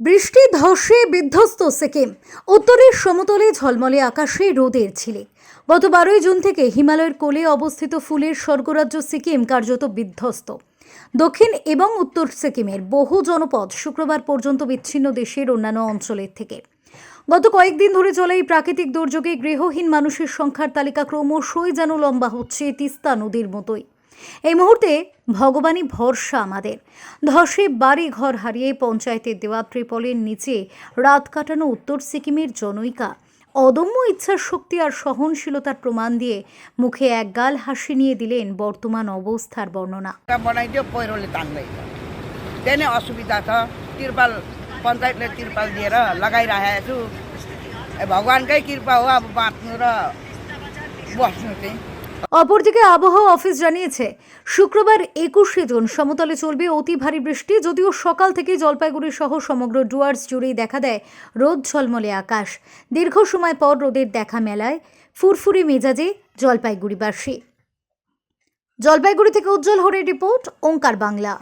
বৃষ্টি ধসে বিধ্বস্ত সিকিম। উত্তরের সমতলে ঝলমলে আকাশে রোদের ছিলে গত বারোই জুন থেকে হিমালয়ের কোলে অবস্থিত ফুলের স্বর্গরাজ্য সিকিম কার্যত বিধ্বস্ত। দক্ষিণ এবং উত্তর সিকিমের বহু জনপদ শুক্রবার পর্যন্ত বিচ্ছিন্ন দেশের অন্যান্য অঞ্চলের থেকে। গত কয়েকদিন ধরে চলা এই প্রাকৃতিক দুর্যোগে গৃহহীন মানুষের সংখ্যার তালিকা ক্রমশই যেন লম্বা হচ্ছে তিস্তা নদীর মতোই। এই মুহূর্তে ভগবানই ভরসা আমাদের ধসে বাড়ি ঘর হারিয়ে পঞ্চায়েতের দেওয়া ত্রিপলের নিচে রাত কাটানো উত্তর সিকিমের জনৈকা অদম্য ইচ্ছার শক্তি আর সহনশীলতার প্রমাণ দিয়ে মুখে একগাল হাসি নিয়ে দিলেন বর্তমান অবস্থার বর্ণনা ढोका बनाइदियो पहिरोले तान्दैछ त्यही नै असुविधा छ तिरपाल पञ्चायतले तिरपाल दिएर लगाइराखेको छु ए, भगवान्कै कृपा हो अब बाँच्नु र बस्नु चाहिँ অপরদিকে আবহাওয়া অফিস জানিয়েছে, শুক্রবার একুশে জুন সমতলে চলবে অতি ভারী বৃষ্টি, যদিও সকাল থেকে জলপাইগুড়ি সহ সমগ্র ডুয়ার্স জুড়েই দেখা দেয় রোদ ঝলমলে আকাশ। দীর্ঘ সময় পর রোদের দেখা মেলায় ফুরফুরে মেজাজে জলপাইগুড়িবাসী। জলপাইগুড়ি থেকে উজ্জ্বল হরে রিপোর্ট, ওঙ্কার বাংলা।